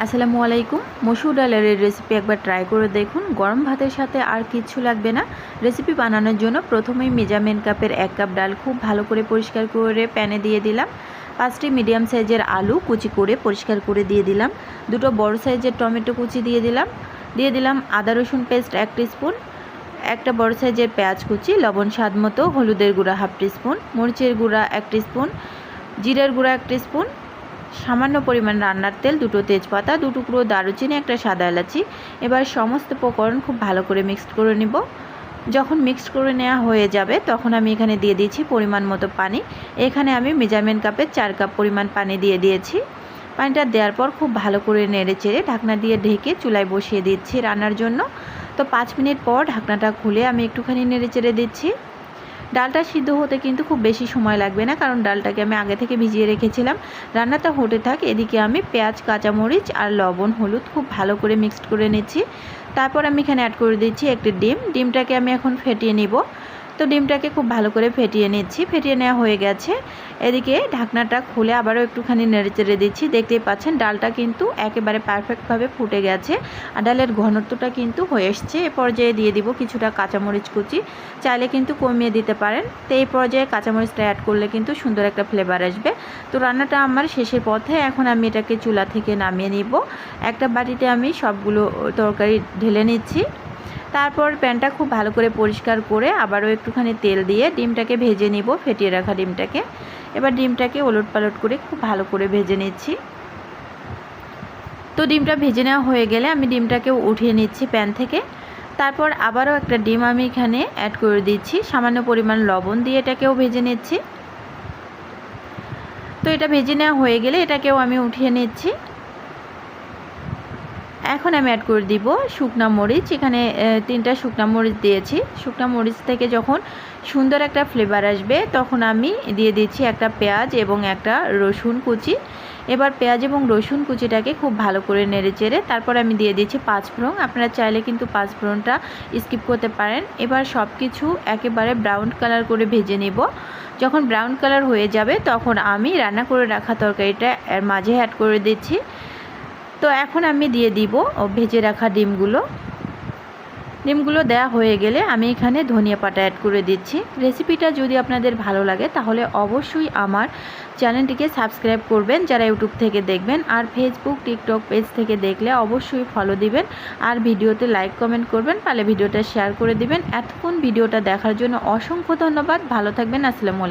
আসসালামু আলাইকুম। মসুর ডালের এই রেসিপি একবার ট্রাই করে দেখুন। গরম ভাতের সাথে আর কিচ্ছু লাগবে না। রেসিপি বানানোর জন্য প্রথমেই মেজারমেন্ট কাপের এক কাপ ডাল খুব ভালো করে পরিষ্কার করে প্যানে দিয়ে দিলাম। পাঁচটি মিডিয়াম সাইজের আলু কুচি করে পরিষ্কার করে দিয়ে দিলাম। দুটো বড় সাইজের টমেটো কুচি দিয়ে দিলাম। দিয়ে দিলাম আদা রসুন পেস্ট এক স্পুন একটা বড় সাইজের পেঁয়াজ কুচি, লবণ স্বাদ মতো, হলুদের গুঁড়া হাফ স্পুন মরিচের গুঁড়া এক স্পুন জিরের গুঁড়া এক স্পুন সামান্য পরিমাণ রান্নার তেল, দুটো তেজপাতা, দু টুকরো দারুচিনি, একটা সাদা এলাচি। এবার সমস্ত উপকরণ খুব ভালো করে মিক্সড করে নিব। যখন মিক্সড করে নেওয়া হয়ে যাবে, তখন আমি এখানে দিয়ে দিয়েছি পরিমাণ মতো পানি। এখানে আমি মেজারমেন্ট কাপের চার কাপ পরিমাণ পানি দিয়ে দিয়েছি। পানিটা দেওয়ার পর খুব ভালো করে নেড়ে চেড়ে ঢাকনা দিয়ে ঢেকে চুলায় বসিয়ে দিচ্ছি রান্নার জন্য। তো পাঁচ মিনিট পর ঢাকনাটা খুলে আমি একটুখানি নেড়ে চেড়ে দিচ্ছি। ডালটা সিদ্ধ হতে কিন্তু খুব বেশি সময় লাগবে না, কারণ ডালটাকে আমি আগে থেকে ভিজিয়ে রেখেছিলাম। রান্নাটা হতে থাক, এদিকে আমি পেঁয়াজ, কাঁচামরিচ আর লবণ, হলুদ খুব ভালো করে মিক্সড করে নিচ্ছি। তারপর আমি এখানে অ্যাড করে দিচ্ছি একটি ডিম। ডিমটাকে আমি এখন ফেটিয়ে নিব। তো ডিমটাকে খুব ভালো করে ফেটিয়ে নিচ্ছি। ফেটিয়ে নেওয়া হয়ে গেছে। এদিকে ঢাকনাটা খুলে আবারও একটুখানি নেড়ে চেড়ে দিচ্ছি। দেখতেই পাচ্ছেন, ডালটা কিন্তু একেবারে পারফেক্টভাবে ফুটে গেছে আর ডালের ঘনত্বটা কিন্তু হয়ে এসছে। এ পর্যায়ে দিয়ে দিব কিছুটা কাঁচামরিচ কুচি। চাইলে কিন্তু কমিয়ে দিতে পারেন। তো এই পর্যায়ে কাঁচামরিচটা অ্যাড করলে কিন্তু সুন্দর একটা ফ্লেভার আসবে। তো রান্নাটা আমার শেষের পথে। এখন আমি এটাকে চুলা থেকে নামিয়ে নিব। একটা বাটিতে আমি সবগুলো তরকারি ঢেলে নিচ্ছি। তারপর প্যানটা খুব ভালো করে পরিষ্কার করে আবারও একটুখানি তেল দিয়ে ডিমটাকে ভেজে নিব, ফেটিয়ে রাখা ডিমটাকে। এবার ডিমটাকে ওলট পালট করে খুব ভালো করে ভেজে নিচ্ছি। তো ডিমটা ভেজে নেওয়া হয়ে গেলে আমি ডিমটাকে উঠিয়ে নিচ্ছি প্যান থেকে। তারপর আবারও একটা ডিম আমি এখানে অ্যাড করে দিচ্ছি, সামান্য পরিমাণ লবণ দিয়ে এটাকেও ভেজে নিচ্ছি। তো এটা ভেজে নেওয়া হয়ে গেলে এটাকেও আমি উঠিয়ে নিচ্ছি। এখন আমি অ্যাড করে দিব শুকনা মরিচ। এখানে তিনটা শুকনা মরিচ দিয়েছি। শুকনা মরিচ থেকে যখন সুন্দর একটা ফ্লেভার আসবে, তখন আমি দিয়ে দিচ্ছি একটা পেঁয়াজ এবং একটা রসুন কুচি। এবার পেঁয়াজ এবং রসুন কুচিটাকে খুব ভালো করে নেড়ে চেড়ে তারপর আমি দিয়ে দিচ্ছি পাঁচফোড়ন। আপনারা চাইলে কিন্তু পাঁচফোড়নটা স্কিপ করতে পারেন। এবার সব কিছু একেবারে ব্রাউন কালার করে ভেজে নেব। যখন ব্রাউন কালার হয়ে যাবে, তখন আমি রান্না করে রাখা তরকারিটা এর মাঝে অ্যাড করে দিচ্ছি। তো এখন আমি দিয়ে দিব ভেজে রাখা ডিমগুলো। ডিমগুলো দেওয়া হয়ে গেলে আমি এখানে ধনিয়া পাতা অ্যাড করে দিচ্ছি। রেসিপিটা যদি আপনাদের ভালো লাগে, তাহলে অবশ্যই আমার চ্যানেলটিকে সাবস্ক্রাইব করবেন, যারা ইউটিউব থেকে দেখবেন, আর ফেসবুক টিকটক পেজ থেকে দেখলে অবশ্যই ফলো দিবেন, আর ভিডিওতে লাইক কমেন্ট করবেন পালে ভিডিওটা শেয়ার করে দিবেন। এতক্ষণ ভিডিওটা দেখার জন্য অসংখ্য ধন্যবাদ। ভালো থাকবেন, আসসালামু